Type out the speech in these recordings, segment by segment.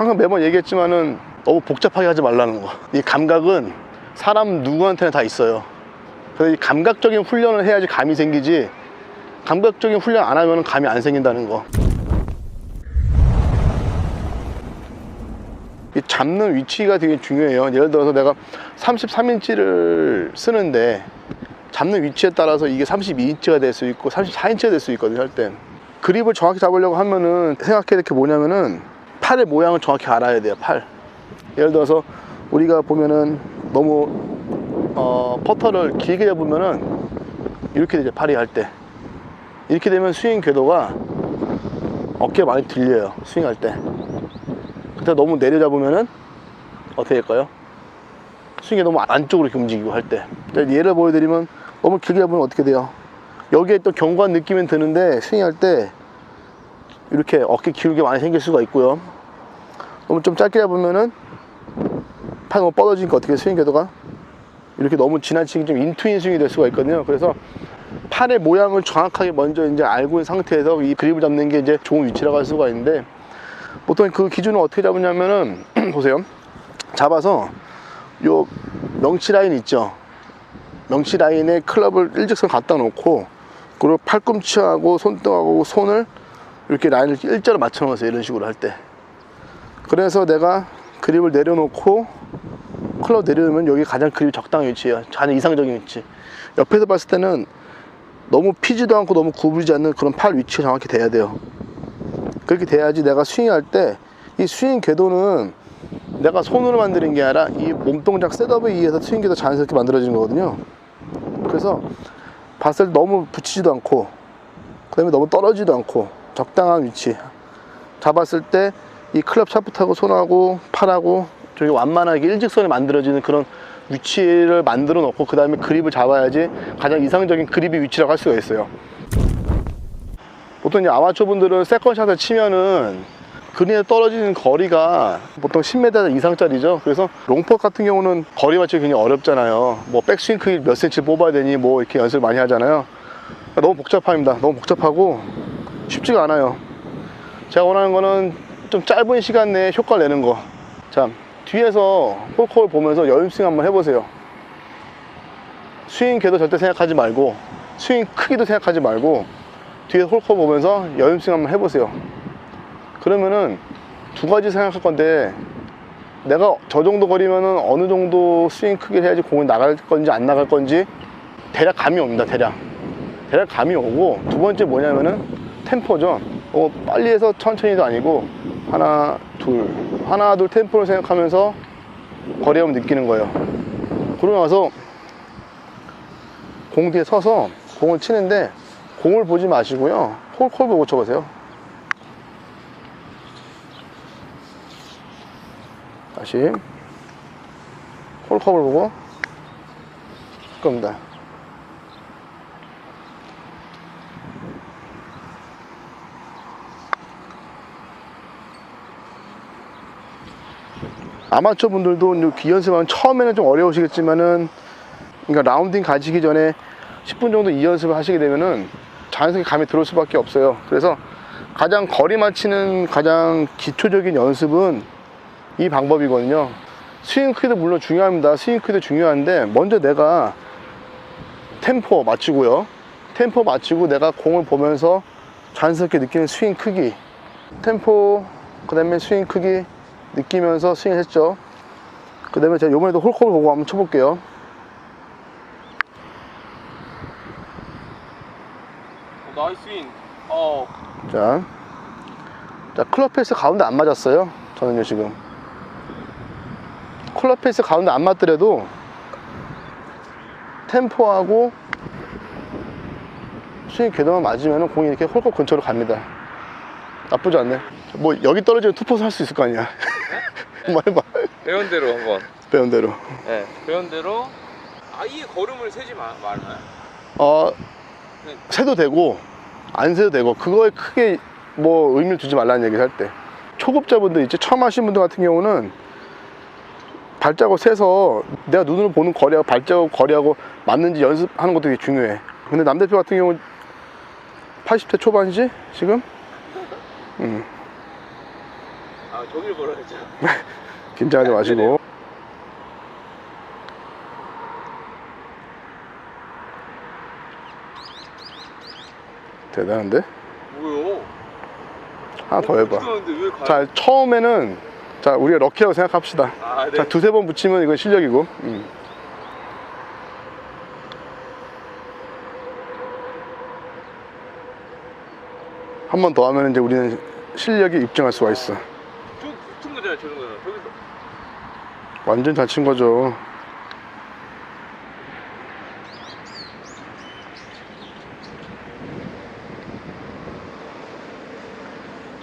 항상 매번 얘기했지만은 너무 복잡하게 하지 말라는 거. 이 감각은 사람 누구한테나 다 있어요. 그래서 이 감각적인 훈련을 해야지 감이 생기지 감각적인 훈련 안 하면 감이 안 생긴다는 거. 이 잡는 위치가 되게 중요해요. 예를 들어서 내가 33인치를 쓰는데 잡는 위치에 따라서 이게 32인치가 될 수 있고 34인치가 될 수 있거든요. 할 때. 그립을 정확히 잡으려고 하면은 생각해야 될 게 뭐냐면은 팔의 모양을 정확히 알아야 돼요. 팔. 예를 들어서 우리가 보면은 너무 어, 퍼터를 길게 잡으면은 이렇게 되죠. 팔이 할 때. 이렇게 되면 스윙 궤도가 어깨 많이 들려요. 스윙할 때. 그때 너무 내려 잡으면은 어떻게 될까요? 스윙이 너무 안쪽으로 이렇게 움직이고 할 때. 일단 예를 보여드리면 너무 길게 잡으면 어떻게 돼요? 여기에 또 견고한 느낌은 드는데 스윙할 때 이렇게 어깨 기울게 많이 생길 수가 있고요. 너무 좀 짧게 잡으면은 팔 너무 뻗어지니까 어떻게 스윙 궤도가 이렇게 너무 지나치게 좀 인투인 스윙이 될 수가 있거든요. 그래서 팔의 모양을 정확하게 먼저 이제 알고 있는 상태에서 이 그립을 잡는 게 이제 좋은 위치라고 할 수가 있는데 보통 그 기준을 어떻게 잡느냐면은 보세요. 잡아서 요 명치 라인 있죠. 명치 라인에 클럽을 일직선 갖다 놓고 그리고 팔꿈치하고 손등하고 손을 이렇게 라인을 일자로 맞춰 놓으세요. 이런 식으로 할 때. 그래서 내가 그립을 내려놓고 클럽 내려놓으면 여기 가장 그립 적당한 위치예요. 가장 이상적인 위치. 옆에서 봤을 때는 너무 피지도 않고 너무 구부리지 않는 그런 팔 위치가 정확히 돼야 돼요. 그렇게 돼야지 내가 스윙할 때 이 스윙 궤도는 내가 손으로 만드는 게 아니라 이 몸동작 셋업에 의해서 스윙 궤도 자연스럽게 만들어지는 거거든요. 그래서 때 너무 붙이지도 않고 그 다음에 너무 떨어지지도 않고 적당한 위치 잡았을 때 이 클럽 샤프트하고 손하고 팔하고 저기 완만하게 일직선에 만들어지는 그런 위치를 만들어 놓고 그 다음에 그립을 잡아야지 가장 이상적인 그립의 위치라고 할 수가 있어요. 보통 이제 아마추어 분들은 세컨샷을 치면은 그린에 떨어지는 거리가 보통 10m 이상짜리죠. 그래서 롱퍼 같은 경우는 거리 맞추기 굉장히 어렵잖아요. 뭐 백스윙 크기 몇 센치 뽑아야 되니 뭐 이렇게 연습을 많이 하잖아요. 너무 복잡합니다. 너무 복잡하고 쉽지가 않아요. 제가 원하는 거는 좀 짧은 시간 내에 효과를 내는 거. 자, 뒤에서 홀컵을 보면서 연습 한번 해보세요. 스윙 궤도 절대 생각하지 말고 스윙 크기도 생각하지 말고 뒤에 홀컵 보면서 연습 한번 해보세요. 그러면은 두 가지 생각할 건데 내가 저 정도 거리면은 어느 정도 스윙 크기를 해야지 공이 나갈 건지 안 나갈 건지 대략 감이 옵니다. 대략 대략 감이 오고 두 번째 뭐냐면은 템포죠. 어, 빨리 해서 천천히도 아니고 하나 둘 하나 둘 템포를 생각하면서 거리감을 느끼는 거예요. 그러고 나서 공 뒤에 서서 공을 치는데 공을 보지 마시고요. 홀콜 보고 쳐보세요. 다시 홀컵을 보고 할 겁니다. 아마추어 분들도 기연습하면 처음에는 좀 어려우시겠지만은 그러니까 라운딩 가시기 전에 10분 정도 이 연습을 하시게 되면은 자연스럽게 감이 들어올 수밖에 없어요. 그래서 가장 거리 맞히는 가장 기초적인 연습은 이 방법이거든요. 스윙 크기도 물론 중요합니다. 스윙 크기도 중요한데 먼저 내가 템포 맞추고요. 템포 맞추고 내가 공을 보면서 자연스럽게 느끼는 스윙 크기, 템포, 그 다음에 스윙 크기 느끼면서 스윙 했죠. 그 다음에 제가 요번에도 홀컵을 보고 한번 쳐볼게요. 어, 나이스 윙. 어, 자, 자 클럽 페이스 가운데 안 맞았어요. 저는요 지금 클럽 페이스 가운데 안 맞더라도 템포하고 스윙 궤도만 맞으면 공이 이렇게 홀컵 근처로 갑니다. 나쁘지 않네. 뭐 여기 떨어지면 투포스 할 수 있을 거 아니야. 한번 해봐. 배운 대로 한번. 배운 대로. 네. 배운 대로 아예 걸음을 세지 마, 말아요. 어, 세도 되고 안 세도 되고 그거에 크게 뭐 의미를 두지 말라는 얘기를 할 때 초급자분들 이제 처음 하신 분들 같은 경우는 발자국 세서 내가 눈으로 보는 거리하고 발자국 거리하고 맞는지 연습하는 것도 되게 중요해 근데 남 대표 같은 경우 80대 초반이지 지금? 음. 아, 아 저기를 했죠? 긴장하지 마시고. 대단한데? 뭐요? 하나 더 해봐. 자, 처음에는 자 우리가 럭키라고 생각합시다. 아 네. 자 두세 번 붙이면 이건 실력이고. 음. 한번 더 하면 이제 우리는 실력이 입증할 수가 있어. 저런 거는 저기서. 완전 잘 친 거죠.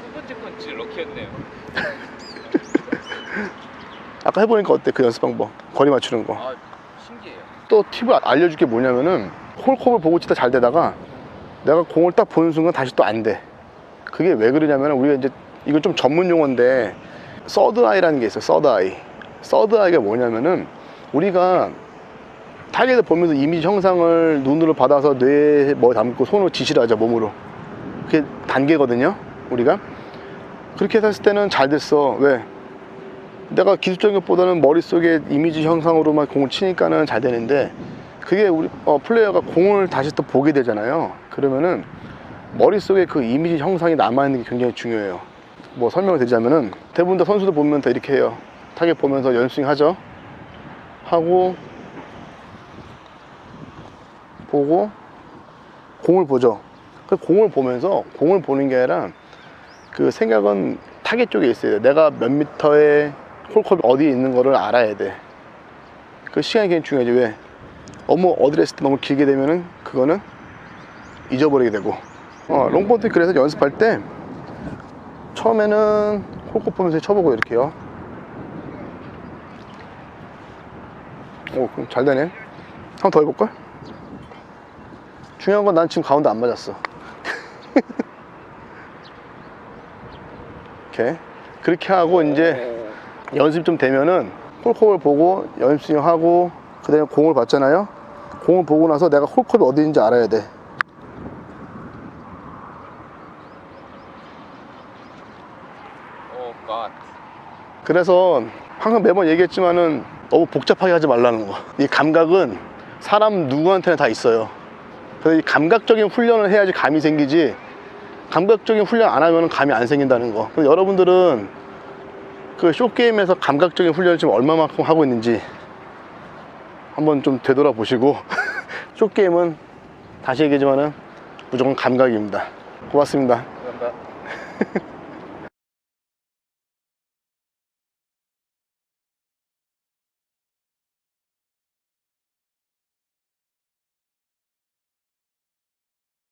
첫 번째 건 진짜 럭키였네요. 아까 해보니까 어때 그 연습 방법? 거리 맞추는 거. 아 신기해요. 또 팁을 알려줄 게 뭐냐면은 홀컵을 보고 치다 잘 되다가 내가 공을 딱 보는 순간 다시 또 안 돼. 그게 왜 그러냐면 우리가 이제 이건 좀 전문 용어인데 서드 아이라는 게 있어요. 서드 아이. 서드 아이가 뭐냐면은 우리가 타겟을 보면서 이미지 형상을 눈으로 받아서 뇌에 뭐 담고 손으로 지시를 하죠 몸으로. 그게 단계거든요. 우리가 그렇게 했을 때는 잘 됐어. 왜? 내가 기술적인 것보다는 머릿속에 이미지 형상으로만 공을 치니까는 잘 되는데 그게 우리 어, 플레이어가 공을 다시 또 보게 되잖아요. 그러면은 머릿속에 그 이미지 형상이 남아있는 게 굉장히 중요해요. 뭐 설명을 드리자면은 대부분 다 선수들 보면 다 이렇게 해요. 타겟 보면서 연스윙 하죠. 하고 보고 공을 보죠. 그 공을 보면서 공을 보는 게 아니라 그 생각은 타겟 쪽에 있어요. 내가 몇 미터에 홀컵이 어디에 있는 거를 알아야 돼. 그 시간이 굉장히 중요하지. 왜? 너무 때 너무 길게 되면은 그거는 잊어버리게 되고. 어, 롱본트 그래서 연습할 때 처음에는 홀컵 보면서 쳐보고 이렇게요. 오, 그럼 잘 되네. 한 번 더 해볼까? 중요한 건 난 지금 가운데 안 맞았어. 이렇게. 그렇게 하고 이제 연습 좀 되면은 홀컵을 보고 연습하고 그 다음에 공을 봤잖아요. 공을 보고 나서 내가 홀컵이 어디 있는지 알아야 돼. 오 갓. 그래서 항상 매번 얘기했지만은 너무 복잡하게 하지 말라는 거. 이 감각은 사람 누구한테나 다 있어요. 그래서 이 감각적인 훈련을 해야지 감이 생기지. 감각적인 훈련 안 하면 감이 안 생긴다는 거. 여러분들은 그 쇼게임에서 감각적인 훈련을 지금 얼마만큼 하고 있는지 한번 좀 되돌아보시고 쇼게임은 다시 얘기하지만은 무조건 감각입니다. 고맙습니다. 감사합니다.